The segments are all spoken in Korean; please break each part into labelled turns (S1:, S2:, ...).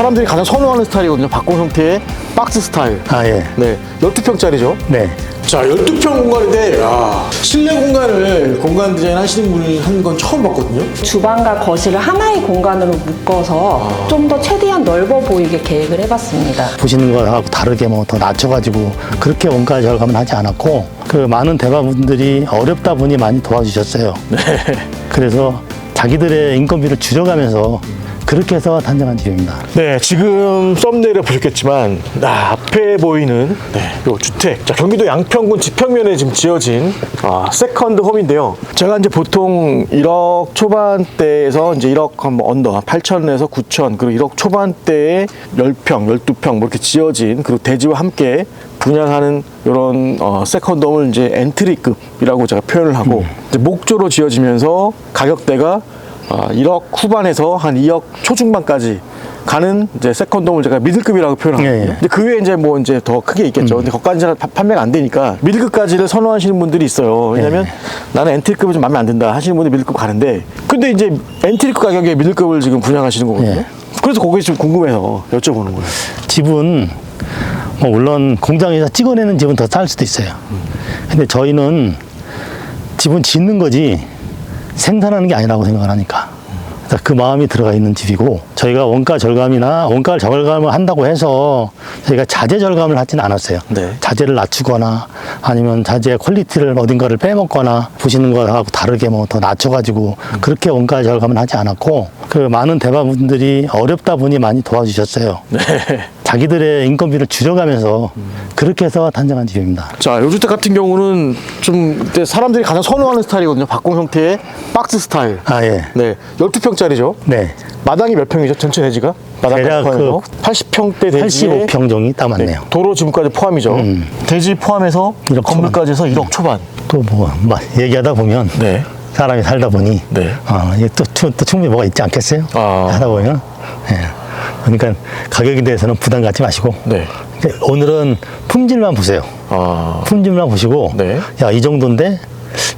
S1: 사람들이 가장 선호하는 스타일이거든요. 박공 형태의 박스 스타일.
S2: 아, 예.
S1: 네, 12평짜리죠.
S2: 네.
S1: 자, 12평 공간인데, 야, 실내 공간을 공간 디자인 하시는 분이 한 건 처음 봤거든요.
S3: 주방과 거실을 하나의 공간으로 묶어서 좀 더 최대한 넓어 보이게 계획을 해봤습니다.
S2: 보시는 거하고 다르게 뭐 더 낮춰가지고 그렇게 원가 절감은 하지 않았고 그 많은 대화분들이 어렵다 보니 많이 도와주셨어요.
S1: 네.
S2: 그래서 자기들의 인건비를 줄여가면서 그렇게 해서 탄생한 집입니다.
S1: 네, 지금 썸네일을 보셨겠지만, 아, 앞에 보이는 네, 요 주택. 자, 경기도 양평군 지평면에 지금 지어진 아, 세컨드 홈인데요. 제가 이제 보통 1억 초반대에서 이제 1억 한뭐 언더, 8천에서 9천, 그리고 1억 초반대에 10평, 12평 뭐 이렇게 지어진 그리고 대지와 함께 분양하는 이런 어, 세컨드 홈을 이제 엔트리급이라고 제가 표현을 하고 이제 목조로 지어지면서 가격대가 아, 1억 후반에서 한 2억 초중반까지 가는 이제 세컨돔을 제가 미들급이라고 표현하거든요.
S2: 예, 예.
S1: 근데 그 외에 이제 뭐 이제 더 크게 있겠죠. 근데 거기까지는 파- 판매가 안 되니까 미들급까지를 선호하시는 분들이 있어요. 왜냐면 나는 엔트리급이 좀 마음에 안 든다 하시는 분들이 미들급 가는데 근데 이제 엔트리급 가격에 미들급을 지금 분양하시는 거거든요.
S2: 예.
S1: 그래서 거기 좀 궁금해서 여쭤보는 거예요.
S2: 집은 뭐 물론 공장에서 찍어내는 집은 더 쌀 수도 있어요. 근데 저희는 집은 짓는 거지 생산하는 게 아니라고 생각을 하니까. 그 마음이 들어가 있는 집이고 저희가 원가 절감이나 원가 절감을 한다고 해서 저희가 자재 절감을 하지는 않았어요.
S1: 네.
S2: 자재를 낮추거나 아니면 자재 퀄리티를 어딘가를 빼먹거나 보시는 거하고 다르게 뭐 더 낮춰가지고 그렇게 원가 절감을 하지 않았고 그 많은 대화분들이 어렵다 보니 많이 도와주셨어요.
S1: 네.
S2: 자기들의 인건비를 줄여가면서 그렇게 해서 탄생한 집입니다.
S1: 자, 요 주택 같은 경우는 좀 사람들이 가장 선호하는 스타일이거든요. 박공 형태의 박스 스타일.
S2: 아, 예.
S1: 네, 12평짜리죠.
S2: 네.
S1: 마당이 몇 평이죠? 전체 대지가?
S2: 대략 그
S1: 80평대 대지에
S2: 85평 정이 딱
S1: 네,
S2: 맞네요.
S1: 도로 지분까지 포함이죠.
S2: 음.
S1: 대지 포함해서
S2: 1억
S1: 건물까지 해서 1억 초반.
S2: 또 뭐, 막 얘기하다 보면
S1: 네.
S2: 사람이 살다 보니
S1: 네.
S2: 어, 이게 또, 추- 또 충분히 뭐가 있지 않겠어요?
S1: 아.
S2: 하다 보면. 예. 그러니까 가격에 대해서는 부담 갖지 마시고
S1: 네.
S2: 오늘은 품질만 보세요.
S1: 아.
S2: 품질만 보시고
S1: 네.
S2: 야, 이 정도인데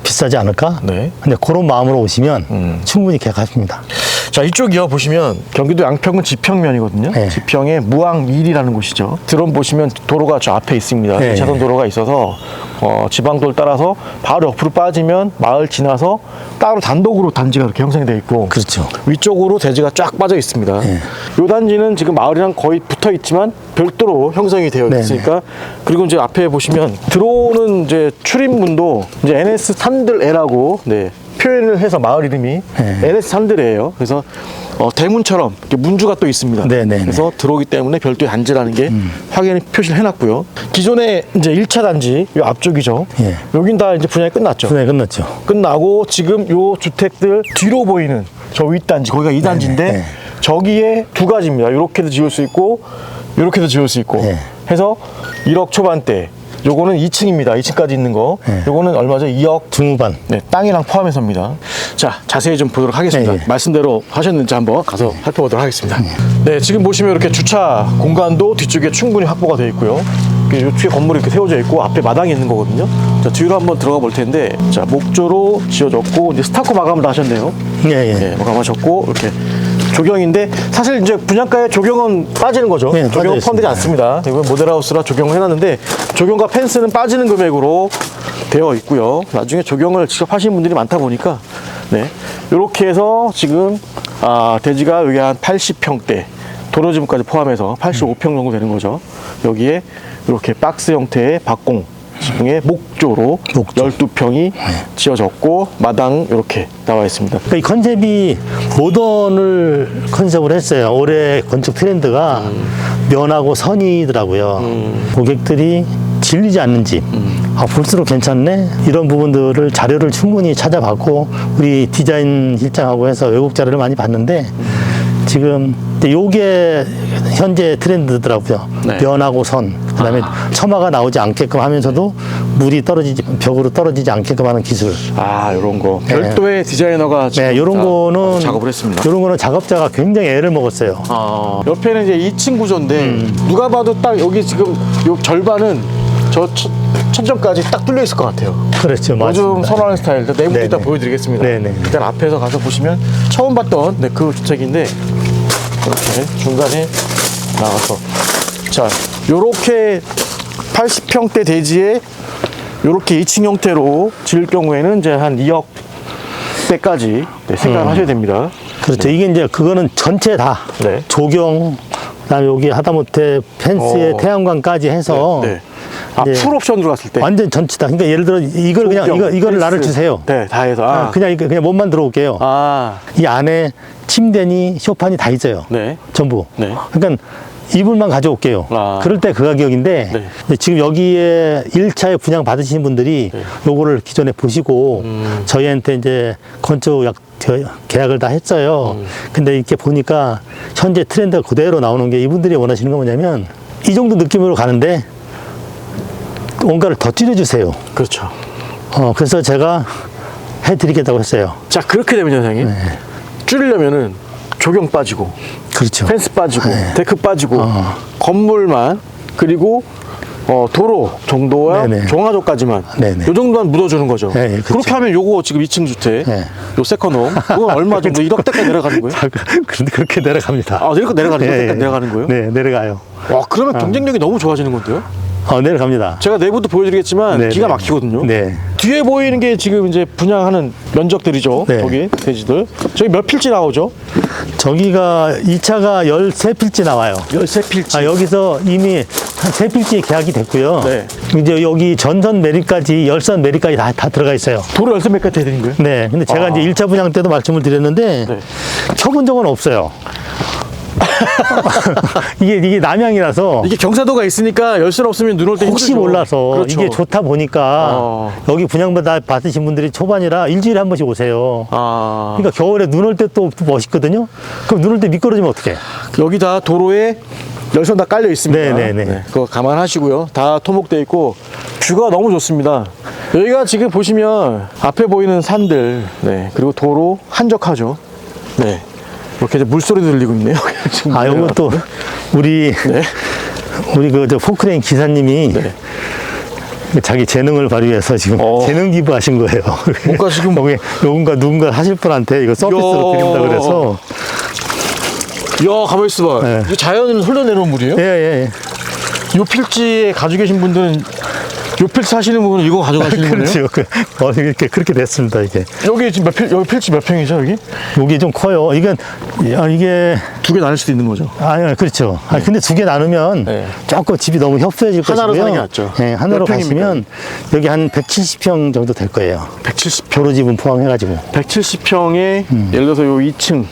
S2: 비싸지 않을까?
S1: 네.
S2: 근데 그런 마음으로 오시면
S1: 음.
S2: 충분히 계약하십니다.
S1: 자, 이쪽 이어 보시면 경기도 양평은 지평면이거든요.
S2: 네.
S1: 지평의 무항일이라는 곳이죠. 드론 보시면 도로가 저 앞에 있습니다.
S2: 네.
S1: 2차선 도로가 있어서 어, 지방도를 따라서 바로 옆으로 빠지면 마을 지나서 따로 단독으로 단지가 이렇게 형성되어 있고
S2: 그렇죠.
S1: 위쪽으로 대지가 쫙 빠져 있습니다.
S2: 네.
S1: 이 단지는 지금 마을이랑 거의 붙어 있지만 별도로 형성이 되어
S2: 네,
S1: 있으니까 그리고 이제 앞에 보시면 들어오는 이제 출입문도 이제 NS 산들애라고 네, 표현을 해서 마을 이름이
S2: 네.
S1: NS 산들애예요. 그래서 어, 대문처럼 이렇게 문주가 또 있습니다.
S2: 네, 네, 네.
S1: 그래서 들어오기 때문에 별도의 단지라는 게 확인 표시를 해놨고요. 기존에 이제 1차 단지 이 앞쪽이죠.
S2: 예.
S1: 여긴 다 이제 분양이 끝났죠.
S2: 분양이 끝났죠.
S1: 끝나고 지금 요 주택들 뒤로 보이는 저 윗단지 거기가 이단지인데
S2: 네, 네.
S1: 저기에 두 가지입니다. 이렇게도 지을 수 있고 이렇게도 지을 수 있고
S2: 네.
S1: 해서 1억 초반대 요거는 2층입니다. 2층까지 있는 거.
S2: 네.
S1: 요거는 얼마죠? 2억
S2: 중후반.
S1: 네, 땅이랑 포함해서입니다. 자, 자세히 좀 보도록 하겠습니다.
S2: 네, 네.
S1: 말씀대로 하셨는지 한번 가서 살펴보도록 하겠습니다. 네, 지금 보시면 이렇게 주차 공간도 뒤쪽에 충분히 확보가 되어 있고요. 이쪽에 건물이 이렇게 세워져 있고 앞에 마당이 있는 거거든요. 자, 뒤로 한번 들어가 볼 텐데, 자, 목조로 지어졌고 이제 스타코 마감을 다 하셨네요.
S2: 예, 예.
S1: 네, 마감하셨고 이렇게 조경인데 사실 이제 분양가에 조경은 빠지는 거죠.
S2: 네,
S1: 조경
S2: 빠져
S1: 포함되지
S2: 있습니다.
S1: 않습니다. 이건 모델하우스라 조경을 해놨는데 조경과 펜스는 빠지는 금액으로 되어 있고요. 나중에 조경을 직접 하시는 분들이 많다 보니까 네 이렇게 해서 지금 아, 대지가 여기 한 80평대 도로 지분까지 포함해서 85평 정도 되는 거죠. 여기에 이렇게 박스 형태의 박공 지붕의 목조로
S2: 목조.
S1: 12평이 지어졌고 마당 이렇게 나와 있습니다.
S2: 그러니까 이 컨셉이 모던을 컨셉으로 했어요. 올해 건축 트렌드가 면하고 선이더라고요. 고객들이 질리지 않는 집. 아, 볼수록 괜찮네? 이런 부분들을 자료를 충분히 찾아봤고, 우리 디자인 실장하고 해서 외국 자료를 많이 봤는데, 지금 요게 현재 트렌드더라고요.
S1: 네.
S2: 면하고 선. 그 다음에 처마가 나오지 않게끔 하면서도 물이 떨어지지, 벽으로 떨어지지 않게끔 하는 기술.
S1: 아, 이런 거.
S2: 네.
S1: 별도의 디자이너가
S2: 네, 요런
S1: 다
S2: 거는
S1: 작업을 했습니다.
S2: 요런 거는 작업자가 굉장히 애를 먹었어요.
S1: 아, 옆에는 이제 2층 구조인데
S2: 음.
S1: 누가 봐도 딱 여기 지금 요 절반은 저 천- 천정까지 딱 뚫려 있을 것 같아요.
S2: 그렇죠,
S1: 요즘
S2: 맞습니다.
S1: 선호하는 스타일. 일단 내부
S2: 네네.
S1: 일단 보여드리겠습니다.
S2: 네 네.
S1: 일단 앞에서 가서 보시면 처음 봤던 네, 그 주택인데 이렇게 중간에 나가서 자 요렇게 80평대 대지에 요렇게 2층 형태로 지을 경우에는 이제 한 2억 대까지 네, 생각을 하셔야 됩니다.
S2: 그렇죠. 이게 이제 그거는 전체 다
S1: 네.
S2: 조경, 그다음에 여기 하다못해 펜스에
S1: 어.
S2: 태양광까지 해서
S1: 네. 아,
S2: 이제
S1: 풀 옵션으로 갔을 때.
S2: 완전 전체다. 그러니까 예를 들어 이걸 그냥
S1: 조경,
S2: 이거 이거를 나를. 주세요.
S1: 네, 다 해서. 아,
S2: 그냥 이거 그냥 몸만 들어올게요.
S1: 아,
S2: 이 안에 침대니 쇼파니 다 있어요.
S1: 네.
S2: 전부.
S1: 네.
S2: 그러니까 이불만 가져올게요.
S1: 아.
S2: 그럴 때 그 가격인데
S1: 네.
S2: 지금 여기에 1차에 분양 받으신 분들이
S1: 네.
S2: 요거를 기존에 보시고
S1: 음.
S2: 저희한테 이제 건축 약 계약을 다 했어요.
S1: 음.
S2: 근데 이렇게 보니까 현재 트렌드가 그대로 나오는 게 이분들이 원하시는 건 뭐냐면 이 정도 느낌으로 가는데 뭔가를 더 줄여주세요.
S1: 그렇죠.
S2: 어, 그래서 제가 해드리겠다고 했어요.
S1: 자, 그렇게 되면 선생님.
S2: 네.
S1: 줄이려면은 조경 빠지고,
S2: 그렇죠.
S1: 펜스 빠지고,
S2: 네.
S1: 데크 빠지고,
S2: 어.
S1: 건물만, 그리고 어, 도로 정도와
S2: 네네.
S1: 종화조까지만
S2: 네네.
S1: 요 정도만 묻어주는 거죠.
S2: 네, 그렇죠.
S1: 그렇게 하면 요거 지금 2층 주택,
S2: 네.
S1: 요 세컨홈, 그건 얼마 정도 1억대까지 내려가는 거예요?
S2: 자, 그- 그렇게 내려갑니다.
S1: 아, 이렇게 내려가는 거예요?
S2: 예, 예.
S1: 내려가는 거예요?
S2: 네, 내려가요.
S1: 와, 그러면 경쟁력이 너무 좋아지는 건데요?
S2: 어, 내려갑니다.
S1: 제가 내부도 보여드리겠지만
S2: 네,
S1: 기가
S2: 네.
S1: 막히거든요.
S2: 네.
S1: 뒤에 보이는 게 지금 이제 분양하는 면적들이죠.
S2: 네.
S1: 저기 돼지들. 저기 몇 필지 나오죠?
S2: 저기가 2차가 13필지 나와요.
S1: 13필지.
S2: 아, 여기서 이미 한 3필지 계약이 됐고요.
S1: 네.
S2: 이제 여기 전선 메리까지, 열선 메리까지 다, 다 들어가 있어요.
S1: 도로 열쇠 몇 개까지 되는 거예요?
S2: 네. 근데 제가
S1: 아.
S2: 이제 1차 분양 때도 말씀을 드렸는데,
S1: 네.
S2: 쳐본 적은 없어요. 이게, 이게 남양이라서.
S1: 이게 경사도가 있으니까 열쇠 없으면 눈 올 때
S2: 혹시
S1: 힘들죠.
S2: 몰라서
S1: 그렇죠.
S2: 이게 좋다 보니까
S1: 어.
S2: 여기 분양받아 받으신 분들이 초반이라 일주일에 한 번씩 오세요.
S1: 아,
S2: 그러니까 겨울에 눈 올 때 또 멋있거든요. 그럼 눈 올 때 미끄러지면 어떡해?
S1: 여기 다 도로에 열선 다 깔려 있습니다.
S2: 네, 네, 네.
S1: 그거 감안하시고요. 다 토목돼 있고 뷰가 너무 좋습니다. 여기가 지금 보시면 앞에 보이는 산들, 네, 그리고 도로 한적하죠. 네. 이렇게 이제 물소리도 들리고 있네요.
S2: 아, 요거 또 우리
S1: 네.
S2: 우리 그저 포크레인 기사님이
S1: 네.
S2: 자기 재능을 발휘해서 지금
S1: 어.
S2: 재능 기부하신 거예요.
S1: 뭔가 지금-
S2: 여기 누군가 누군가 하실 분한테 이거 서비스로
S1: 야.
S2: 드린다 그래서
S1: 야, 가만 있어봐.
S2: 네.
S1: 자연을 흘러내려온 물이에요?
S2: 예, 예, 예.
S1: 요 필지에 가지고 계신 분들은 요 필지 하시는 분은 이거 가져가시는 거네요?
S2: 그렇죠. 그, 어, 이렇게 그렇게 됐습니다, 이게.
S1: 여기 지금 몇 필, 여기 필지 몇 평이죠, 여기?
S2: 여기 좀 커요. 이건 아, 이게
S1: 두 개 나눌 수도 있는 거죠.
S2: 아니, 그렇죠. 아 근데 두 개 나누면
S1: 네.
S2: 조금 집이 너무 협소해질
S1: 하나로
S2: 것이고요.
S1: 사는 게 낫죠.
S2: 네, 하나로
S1: 몇 평입니까?
S2: 가시면 여기 한 170평 정도 될 거예요.
S1: 170평.
S2: 도로집은 포함해가지고.
S1: 170평에
S2: 음.
S1: 예를 들어서 요 2층.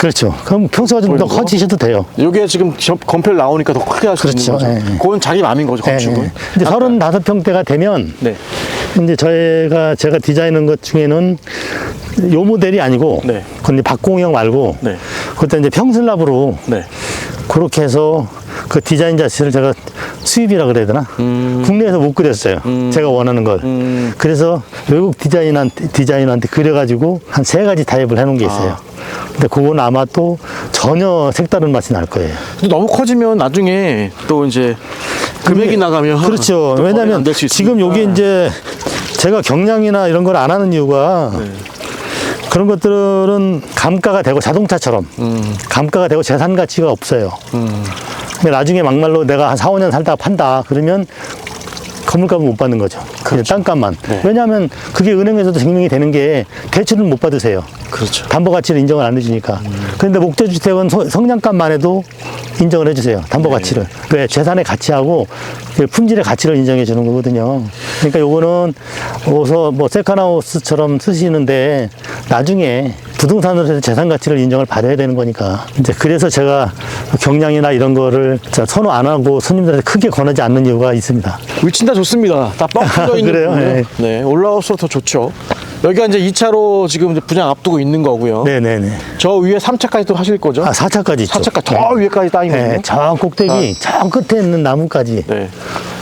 S2: 그렇죠. 그럼 평수가 좀 더
S1: 보이는 거?
S2: 커지셔도 돼요.
S1: 요게 지금 저- 건폐를 나오니까 더 크게 할 수
S2: 그렇죠.
S1: 있는 거죠.
S2: 예, 예.
S1: 그건 자기 마음인 거죠, 건축은.
S2: 네. 이제 35평대가 되면
S1: 네.
S2: 이제 저희가 제가 디자인한 것 중에는 요 모델이 아니고
S1: 네.
S2: 이제 박공형 말고
S1: 네.
S2: 그때 이제 평슬랍으로
S1: 네.
S2: 그렇게 해서 그 디자인 자체를 제가 수입이라 그래야 되나? 국내에서 못 그렸어요. 제가 원하는 걸.
S1: 음.
S2: 그래서 외국 디자인한테, 디자이너한테 그려가지고 한 세 가지 타입을 해놓은 게 있어요. 근데 그건 아마 또 전혀 색다른 맛이 날 거예요.
S1: 근데 너무 커지면 나중에 또 이제 금액이 나가면
S2: 그렇죠. 왜냐면 지금. 여기 이제 제가 경량이나 이런 걸 안 하는 이유가
S1: 네.
S2: 그런 것들은 감가가 되고 자동차처럼
S1: 음.
S2: 감가가 되고 재산 가치가 없어요. 근데 나중에 막말로 내가 한 4, 5년 살다가 판다 그러면 건물값은 못 받는 거죠. 그냥 땅값만.
S1: 네.
S2: 왜냐하면 그게 은행에서도 증명이 되는 게 대출을 못 받으세요.
S1: 그렇죠.
S2: 담보 가치를 인정을 안 해주니까. 그런데 목조주택은 소- 성장값만 해도 인정을 해주세요. 담보
S1: 네.
S2: 가치를. 왜? 재산의 가치하고 그 품질의 가치를 인정해 주는 거거든요. 그러니까 요거는 어서 뭐 세컨하우스처럼 쓰시는데 나중에 부동산으로 해서 재산 가치를 인정을 받아야 되는 거니까. 이제 그래서 제가 경량이나 이런 거를 자, 선호 안 하고 손님들한테 크게 권하지 않는 이유가 있습니다.
S1: 위치는 다 좋습니다. 다뻥 뚫려 있는
S2: 그래요? 네.
S1: 네. 올라올수록 더 좋죠. 여기가 이제 2차로 지금 이제 분양 앞두고 있는 거고요.
S2: 네네네.
S1: 저 위에 3차까지 또 하실 거죠?
S2: 아, 4차까지 있죠.
S1: 4차까지 저 위에까지 따이거든요.
S2: 네, 저 꼭대기, 저 끝에 있는 나무까지.
S1: 네.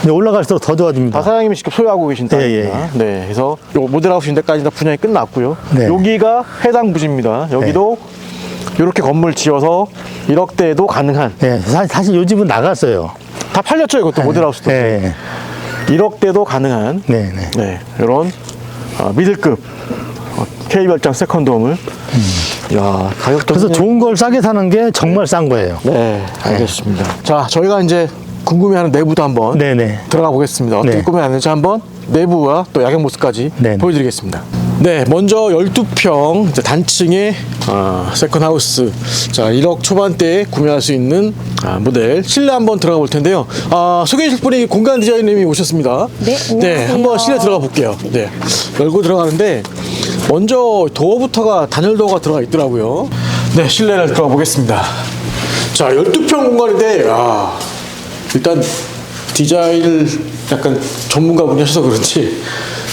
S2: 이제 올라갈수록 더 좋아집니다.
S1: 다 사장님이 직접 소유하고 계신
S2: 예,
S1: 땅입니다. 네, 그래서 요 모델하우스 인데까지 다 분양이 끝났고요.
S2: 네.
S1: 여기가 해당 부지입니다. 여기도 이렇게 건물 지어서 1억대도 가능한
S2: 예, 사- 사실 요 집은 나갔어요.
S1: 다 팔렸죠 이것도 모델하우스도
S2: 예, 예.
S1: 1억대도 가능한
S2: 네, 네.
S1: 네 이런 어, 미들급 어, K별장 세컨드홈을 야, 가격도
S2: 그래서 좋은 걸 싸게 사는 게 정말 싼 거예요.
S1: 네, 알겠습니다. 자, 저희가 이제 궁금해하는 내부도 한번
S2: 네네.
S1: 들어가 보겠습니다. 어떻게
S2: 네.
S1: 꾸며놨는지 한번 내부와 또 야경 모습까지
S2: 네네.
S1: 보여드리겠습니다. 네, 먼저 12평 이제 단층의 아, 세컨 하우스. 자, 1억 초반대에 구매할 수 있는 아, 모델 실내 한번 들어가 볼 텐데요. 아, 소개해 주실 분이 공간 디자이너님이 오셨습니다.
S3: 네, 안녕하세요.
S1: 한번 실내 들어가 볼게요. 네. 열고 들어가는데 먼저 도어부터가 단열 도어가 들어가 있더라고요. 네, 실내를 들어가 보겠습니다. 자, 12평 공간인데 야, 일단 디자인을 약간 전문가분이 하셔서 그렇지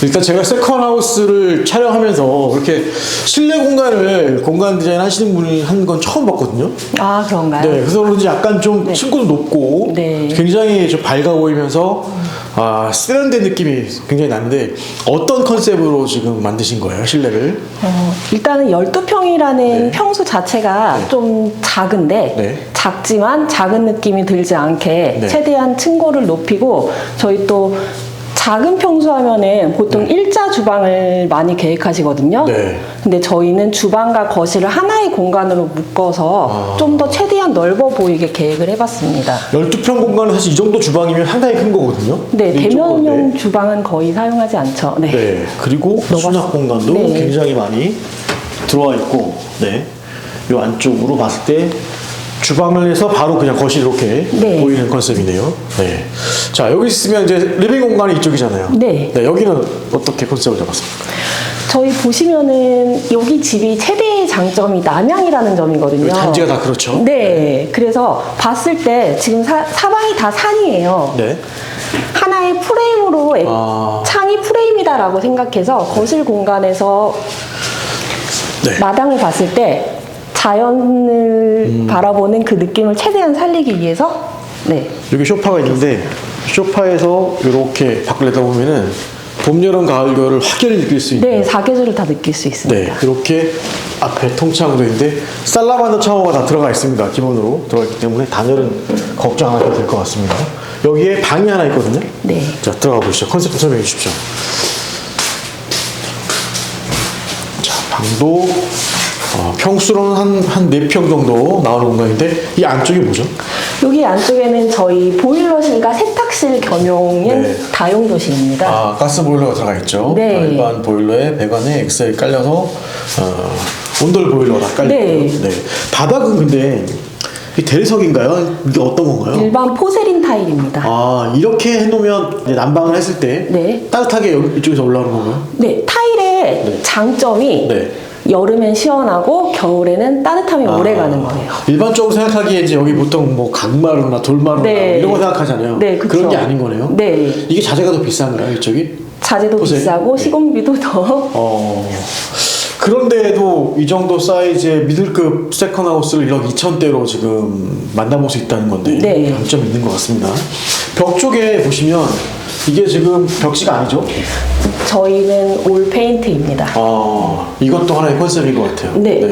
S1: 일단 제가 세컨 하우스를 촬영하면서 그렇게 실내 공간을 공간 디자인 하시는 분이 한 건 처음 봤거든요.
S3: 아 그런가요?
S1: 네, 그래서 그런지 약간 좀 층고도 높고
S3: 네.
S1: 굉장히 좀 밝아 보이면서 아 세련된 느낌이 굉장히 나는데 어떤 컨셉으로 지금 만드신 거예요 실내를?
S3: 어, 일단은 12평이라는
S1: 네.
S3: 평수 자체가 좀 작은데
S1: 네.
S3: 작지만 작은 느낌이 들지 않게
S1: 네.
S3: 최대한 층고를 높이고 저희 또 작은 평수 하면은 보통 일자 주방을 많이 계획하시거든요.
S1: 네.
S3: 근데 저희는 주방과 거실을 하나의 공간으로 묶어서
S1: 아.
S3: 좀 더 최대한 넓어 보이게 계획을 해봤습니다.
S1: 12평 공간은 사실 이 정도 주방이면 상당히 큰 거거든요.
S3: 네, 대면용
S1: 네.
S3: 주방은 거의 사용하지 않죠. 네.
S1: 네, 그리고 수납 공간도
S3: 네.
S1: 굉장히 많이 들어와 있고, 네, 이 안쪽으로 봤을 때 주방을 해서 바로 그냥 거실 이렇게
S3: 네.
S1: 보이는 컨셉이네요. 네, 자 여기 있으면 이제 리빙 공간이 이쪽이잖아요.
S3: 네.
S1: 여기는 어떻게 컨셉을 잡았습니까?
S3: 저희 보시면은 여기 집이 최대의 장점이 남향이라는 점이거든요.
S1: 여기 단지가 다 그렇죠.
S3: 네. 그래서 봤을 때 지금 사, 사방이 다 산이에요.
S1: 네,
S3: 하나의 프레임으로 애-
S1: 아.
S3: 창이 프레임이다라고 생각해서 거실 공간에서
S1: 네.
S3: 마당을 봤을 때 자연을
S1: 음.
S3: 바라보는 그 느낌을 최대한 살리기 위해서 네.
S1: 여기 소파가 있는데 소파에서 이렇게 밖을 내다보면은 봄, 여름, 가을, 겨울을 확연히 느낄 수 있는
S3: 네, 사계절을 다 느낄 수 있습니다.
S1: 네, 이렇게 앞에 통창으로 있는데 살라만더 샤워가 다 들어가 있습니다. 기본으로 들어가 있기 때문에 단열은 걱정 안 하셔도 될 것 같습니다. 여기에 방이 하나 있거든요.
S3: 네.
S1: 자, 들어가 보시죠. 컨셉 좀 설명해 주십시오. 자, 방도 어, 평수로는 한, 한 4평 정도 나오는 공간인데 이 안쪽이 뭐죠?
S3: 여기 안쪽에는 저희 보일러실과 세탁실 겸용인
S1: 네.
S3: 다용 도실입니다.
S1: 아, 가스 보일러가 들어가 있죠.
S3: 네.
S1: 아, 일반 보일러에 배관에 엑셀 깔려서 어, 온돌 보일러가 깔려
S3: 네.
S1: 네. 바닥은 근데 이 대리석인가요? 이게 어떤 건가요?
S3: 일반 포세린 타일입니다.
S1: 아 이렇게 해놓으면 이제 난방을 했을 때
S3: 네.
S1: 따뜻하게 여기 이쪽에서 올라오는 건가요?
S3: 네, 타일의 장점이
S1: 네.
S3: 여름엔 시원하고 겨울에는 따뜻함이
S1: 아,
S3: 오래 가는 거예요.
S1: 일반적으로 생각하기에 이제 여기 보통 뭐 강마루나 돌마루나
S3: 네.
S1: 이런 거 생각하잖아요.
S3: 네, 그쵸.
S1: 런게 아닌 거네요.
S3: 네.
S1: 이게 자재가 더 비싼가요, 이쪽이?
S3: 자재도
S1: 포세린?
S3: 비싸고
S1: 네.
S3: 시공비도 더
S1: 어. 그런데도 이 정도 사이즈의 미들급 세컨 하우스를 1억 2천대로 지금 만나볼 수 있다는 건데
S3: 네.
S1: 장점이 있는 것 같습니다. 벽 쪽에 보시면 이게 지금 벽지가 아니죠?
S3: 저희는 올 페인트입니다.
S1: 아, 이것도 하나의 컨셉인 것 같아요.
S3: 네.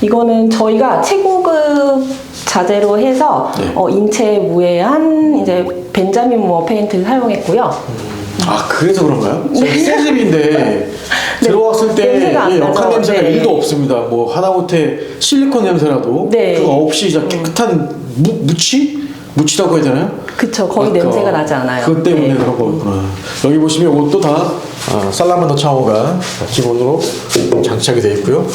S3: 이거는 저희가 최고급 자재로 해서
S1: 네.
S3: 어, 인체 무해한 이제 벤자민 무어 페인트를 사용했고요.
S1: 아, 그래서 그런가요? 새 집인데 들어왔을 때
S3: 네. 냄새가 안
S1: 예, 역한. 냄새가
S3: 네.
S1: 1도 없습니다. 뭐 하다못해 실리콘 냄새라도
S3: 네.
S1: 그거 없이 진짜 깨끗한 무, 무치? 무치라고 해야 되나요?
S3: 그쵸, 거의
S1: 아까
S3: 냄새가 나지 않아요.
S1: 그것 때문에
S3: 네.
S1: 그런 거구나. 여기 보시면 이것도 다 아, 살라만더 샤워가 기본으로 장착이 되어 있고요.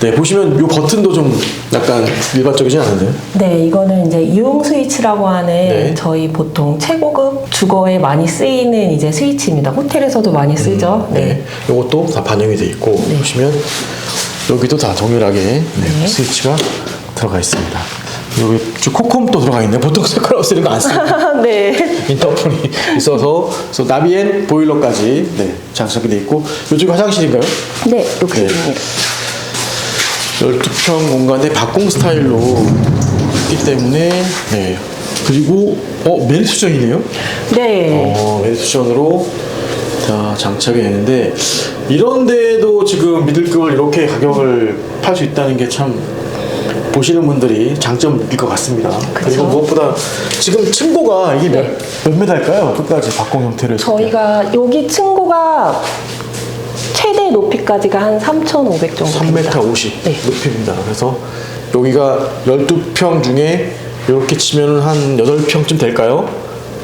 S1: 네, 보시면 이 버튼도 좀 약간 일반적이진 않은데요.
S3: 네, 이거는 이제 유용 스위치라고 하는
S1: 네. 저희
S3: 보통 최고급 주거에 많이 쓰이는 이제 스위치입니다. 호텔에서도 많이 쓰죠.
S1: 네.
S3: 네.
S1: 이것도 다 반영이 되어 있고 보시면 여기도 다 동일하게 네,
S3: 네.
S1: 스위치가 들어가 있습니다. 여기 저 코콤도 들어가 있네. 보통 세컨하우스 이런 거안 씁니다.
S3: 네.
S1: 인터폰이 있어서 그래서 나비엔 보일러까지 네, 장착이 되어 있고 이쪽이 화장실인가요?
S3: 네, 욕실입니다.
S1: 12평 공간에 박공 스타일로 있기 때문에 네. 그리고 어 메리 수전이네요.
S3: 네.
S1: 어 메리수전으로 다 장착이 되는데 이런데도 지금 미들급을 이렇게 가격을 팔 수 있다는 게 참 보시는 분들이 느낄 것 같습니다. 그리고
S3: 그쵸.
S1: 무엇보다 지금 층고가 이게 몇, 몇 메달까요? 끝까지 박공 형태를.
S3: 저희가 여기 층고가 최대 높이까지가 한 3,500 정도 됩니다.
S1: 3m 50
S3: 네.
S1: 높이입니다. 그래서 여기가 12평 중에 이렇게 치면 한 8평쯤 될까요?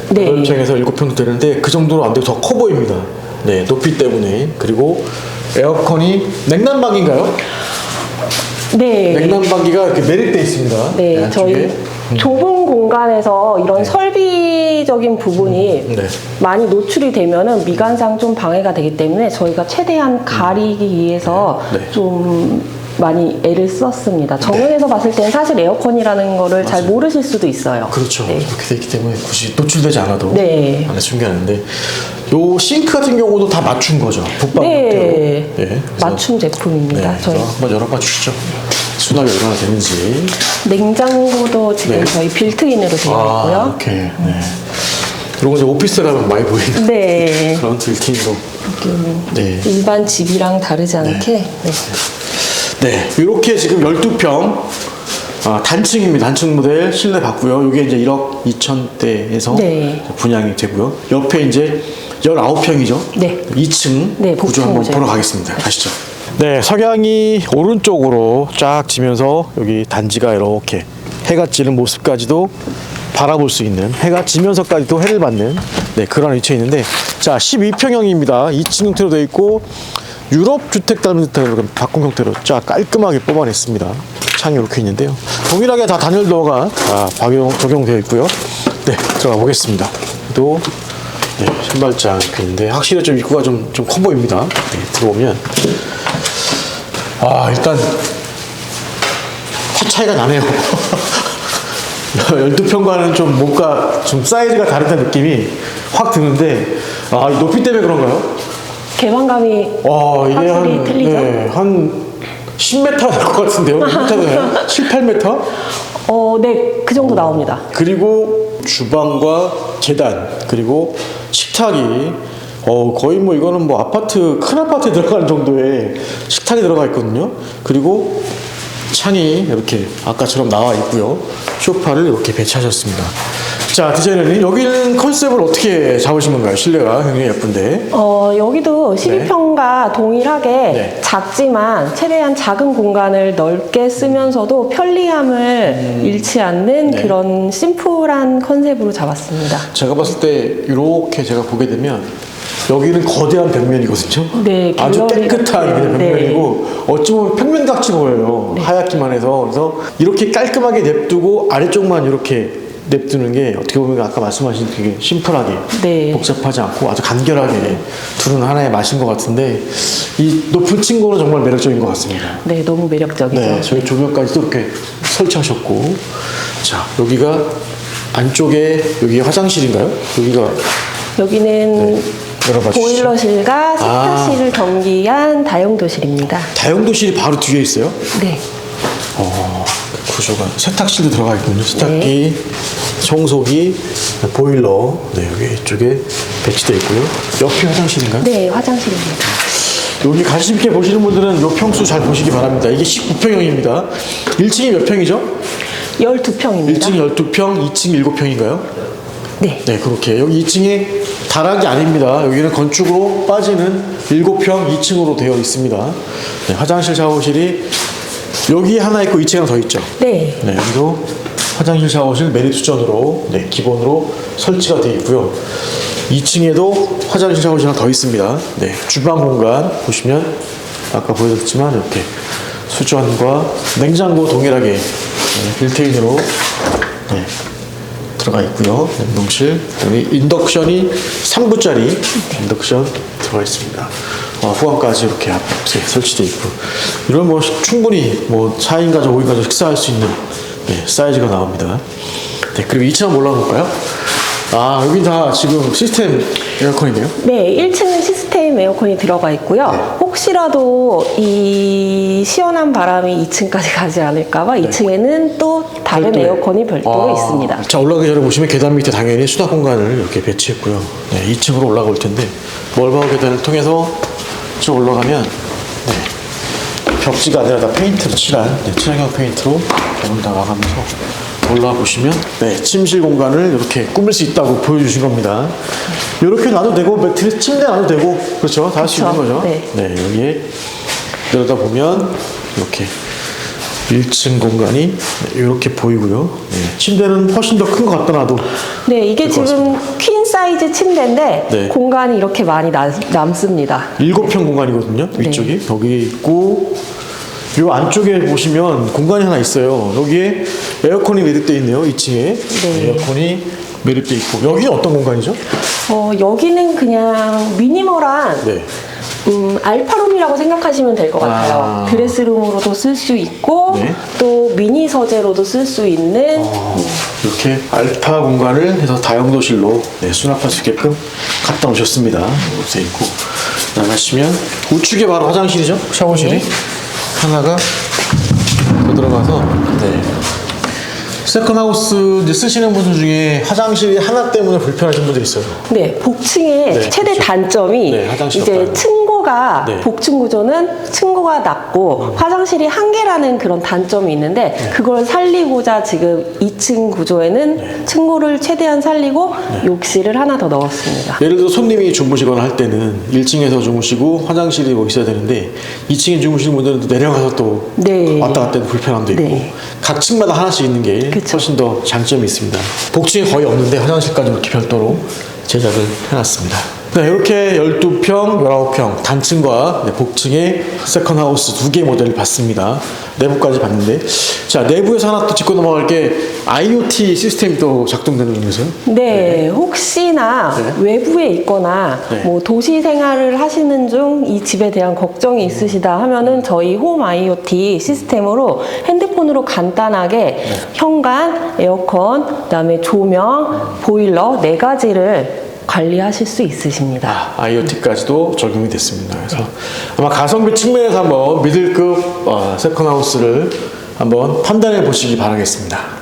S3: 네.
S1: 8평에서 7평 되는데 그 정도로 안 되고 더 커 보입니다. 네, 높이 때문에. 그리고 에어컨이 냉난방인가요?
S3: 네.
S1: 냉난방기가 이렇게 매립되어 있습니다.
S3: 네,
S1: 안쪽에.
S3: 저희 좁은 공간에서 이런 설비적인 부분이
S1: 네.
S3: 많이 노출이 되면은 미관상 좀 방해가 되기 때문에 저희가 최대한 가리기 위해서
S1: 네. 네.
S3: 좀 많이 애를 썼습니다. 정면에서 봤을 때는 사실 에어컨이라는 거를 잘 모르실 수도 있어요.
S1: 그렇죠.
S3: 네.
S1: 그렇게 돼 있기 때문에 굳이 노출되지 않아도
S3: 네.
S1: 안에 숨겨놨는데 요 싱크 같은 경우도 다 맞춘 거죠. 붙박
S3: 네.
S1: 형태로. 네. 그래서
S3: 맞춤 제품입니다.
S1: 네,
S3: 저희
S1: 그래서 한번 열어봐 주시죠. 수납이 얼마나 되는지.
S3: 냉장고도 지금
S1: 네.
S3: 저희 빌트인으로 되어
S1: 아,
S3: 있고요.
S1: 이렇게. 네. 그리고 이제 오피스 가면 많이 보이는
S3: 네.
S1: 그런 빌딩으로. 네.
S3: 일반 집이랑 다르지 않게 네.
S1: 네. 이렇게 지금 12평 아, 단층입니다. 단층 모델 실내 봤고요. 이게 이제 1억 2천대에서
S3: 네.
S1: 분양이 되고요. 옆에 이제 19평이죠.
S3: 네.
S1: 2층
S3: 네,
S1: 구조 한번. 보러 가겠습니다. 가시죠. 네, 석양이 오른쪽으로 쫙 지면서 여기 단지가 이렇게 해가 찌는 모습까지도 바라볼 수 있는 해가 지면서까지도 해를 받는 네, 그런 위치에 있는데 자 12평형입니다. 2층 형태로 되어 있고 유럽 주택 닮은 듯한 이렇게 바꿈 형태로 쫙 깔끔하게 뽑아냈습니다. 창이 이렇게 있는데요. 동일하게 다 단열 도어가 다 박용, 적용되어 있고요. 네, 들어가 보겠습니다. 또 네, 신발장 있는데 확실히 좀 입구가 좀 좀 커 보입니다. 네, 들어오면 아 일단 화 차이가 나네요. 12평과는 좀 뭔가 좀 사이즈가 다르다는 느낌이 확 드는데 아 높이 때문에 그런가요?
S3: 개방감이
S1: 와 이게
S3: 확실히
S1: 한,
S3: 틀리죠?
S1: 네, 한 10m 될 것 같은데요? 10m 돼요? 7, 8m?
S3: 어, 네, 그 정도 나옵니다.
S1: 그리고 주방과 계단 그리고 식탁이 어 거의 뭐 이거는 뭐 아파트 큰 아파트에 들어가는 정도의 식탁이 들어가 있거든요. 그리고 창이 이렇게 아까처럼 나와 있고요. 소파를 이렇게 배치하셨습니다. 자 디자이너님 여기는 컨셉을 어떻게 잡으신 건가요? 실내가 굉장히 예쁜데.
S3: 어, 여기도 12평과 동일하게
S1: 네.
S3: 작지만 최대한 작은 공간을 넓게 쓰면서도 편리함을 잃지 않는
S1: 네.
S3: 그런 심플한 컨셉으로 잡았습니다.
S1: 제가 봤을 때 이렇게 제가 보게 되면 여기는 거대한 벽면이거든요.
S3: 네,
S1: 아주
S3: 갤러리
S1: 깨끗한
S3: 같은,
S1: 그냥
S3: 네.
S1: 벽면이고 어찌 보면 평면같이 보여요. 하얗기만 해서 그래서 이렇게 깔끔하게 냅두고 아래쪽만 이렇게 냅두는 게 어떻게 보면 아까 말씀하신 되게 심플하게
S3: 네.
S1: 복잡하지 않고 아주 간결하게 두는 하나의 맛인 것 같은데 이 높은 층고는 정말 매력적인 것 같습니다.
S3: 네, 너무 매력적이죠.
S1: 네, 저희 조명까지도 이렇게 설치하셨고, 자 여기가 안쪽에 여기 화장실인가요? 여기가
S3: 여기는
S1: 열어봐 주시죠.
S3: 보일러실과
S1: 아.
S3: 세탁실을 겸기한 다용도실입니다.
S1: 다용도실이 바로 뒤에 있어요.
S3: 네.
S1: 어, 구조가 세탁실도 들어가 있군요. 세탁기, 청소기, 보일러, 네 여기 이쪽에 배치되어 있고요. 옆이 화장실인가요?
S3: 네, 화장실입니다.
S1: 여기 관심 있게 보시는 분들은 요 평수 잘 보시기 바랍니다. 이게 19평형입니다. 1층이 몇 평이죠?
S3: 12평입니다.
S1: 1층 12평, 2층 7평인가요?
S3: 네.
S1: 네, 그렇게. 여기 2층에 다락이 아닙니다. 여기는 건축으로 빠지는 7평 2층으로 되어 있습니다. 네, 화장실 샤워실이 여기 하나 있고 2층 하나 더 있죠.
S3: 네.
S1: 네, 여기도 화장실 샤워실 메리 수전으로 네, 기본으로 설치가 되어 있고요. 2층에도 화장실 샤워실 하나 더 있습니다. 네, 주방 공간 보시면 아까 보여드렸지만 이렇게 수전과 냉장고 동일하게 네, 빌트인으로 네, 들어가 있고요. 냉동실 여기 인덕션이 3구짜리 인덕션 들어가 있습니다. 어, 후안까지 이렇게 앞에 설치되어 있고 이런 뭐 충분히 뭐 4인 가족, 5인 가족 식사할 수 있는 네, 사이즈가 나옵니다. 네, 그리고 2층 한번 올라가 볼까요? 아, 여기 다 지금 시스템 에어컨이네요.
S3: 네, 1층은 시스템 에어컨이 들어가 있고요.
S1: 네.
S3: 혹시라도 이 시원한 바람이 2층까지 가지 않을까봐 2층에는 또 다른
S1: 별도의-
S3: 에어컨이 별도로
S1: 아,
S3: 있습니다.
S1: 자 올라가기 전에 보시면 계단 밑에 당연히 수납 공간을 이렇게 배치했고요. 네, 2층으로 올라가 올 텐데 멀바우 계단을 통해서 쭉 올라가면 네, 벽지가 아니라 다 페인트로 칠한 네, 친환경 페인트로 문을 다 막으면서 올라와 보시면 네, 침실 공간을 이렇게 꾸밀 수 있다고 보여주신 겁니다. 이렇게 놔도 되고 매트리스 침대 놔도 되고 그렇죠? 다 할 수 있는
S3: 그렇죠.
S1: 거죠.
S3: 네.
S1: 여기에 내려다 보면 이렇게 1층 공간이 이렇게 보이고요. 네, 침대는 훨씬 더 큰 것 같다 놔도
S3: 네, 이게 지금 퀸 사이즈 침대인데
S1: 네.
S3: 공간이 이렇게 많이 남, 남습니다.
S1: 일곱 평 공간이거든요.
S3: 네.
S1: 위쪽이 여기 있고 요 안쪽에 보시면 공간이 하나 있어요. 여기에 에어컨이 매립되어 있네요. 2층에
S3: 네.
S1: 에어컨이 매립되어 있고 여기는 어떤 공간이죠?
S3: 어, 여기는 그냥 미니멀한
S1: 네.
S3: 음, 알파룸이라고 생각하시면 될 것 같아요.
S1: 아.
S3: 드레스룸으로도 쓸 수 있고
S1: 네.
S3: 또 미니 서재로도 쓸 수 있는
S1: 이렇게 알파 공간을 해서 다용도실로 네, 수납할 수 있게끔 갖다 놓으셨습니다. 이렇게 있고 나가시면 우측에 바로 화장실이죠. 샤워실이
S3: 네.
S1: 하나가 더 들어가서 네. 세컨하우스 이제 쓰시는 분들 중에 화장실이 하나 때문에 불편하신 분들 있어요.
S3: 네, 복층의
S1: 네,
S3: 최대
S1: 그렇죠.
S3: 단점이
S1: 네, 화장실
S3: 이제
S1: 없다는.
S3: 층 고가
S1: 네. 음.
S3: 복층 구조는 층고가 낮고 화장실이 한 개라는 그런 단점이 있는데
S1: 네.
S3: 그걸 살리고자 지금 2층 구조에는
S1: 네.
S3: 층고를 최대한 살리고 욕실을 하나 더 넣었습니다.
S1: 예를 들어 손님이 주무시거나 할 때는 1층에서 주무시고 화장실이 뭐 있어야 되는데 2층에 주무시는 분들은 또 내려가서 또
S3: 네.
S1: 왔다 갔다 하는 불편함도 있고
S3: 네.
S1: 각 층마다 하나씩 있는 게
S3: 그쵸.
S1: 훨씬 더 장점이 있습니다. 복층이 거의 없는데 화장실까지 이렇게 별도로 제작을 해놨습니다. 네, 이렇게 12평, 19평 단층과 네, 복층의 세컨하우스 두 개 모델을 봤습니다. 내부까지 봤는데 자 내부에서 하나 또 짚고 넘어갈 게 IoT 시스템이 또 작동되는 거면서요?
S3: 네, 혹시나
S1: 네.
S3: 외부에 있거나
S1: 네.
S3: 뭐 도시 생활을 하시는 중 이 집에 대한 걱정이 있으시다 하면은 저희 홈 IoT 시스템으로 핸드폰으로 간단하게
S1: 네.
S3: 현관, 에어컨, 그다음에 조명, 보일러 네 가지를 관리하실 수 있으십니다.
S1: 아, IoT까지도 적용이 됐습니다. 그래서 아마 가성비 측면에서 한번 미들급 어, 세컨하우스를 한번 판단해 보시기 바라겠습니다.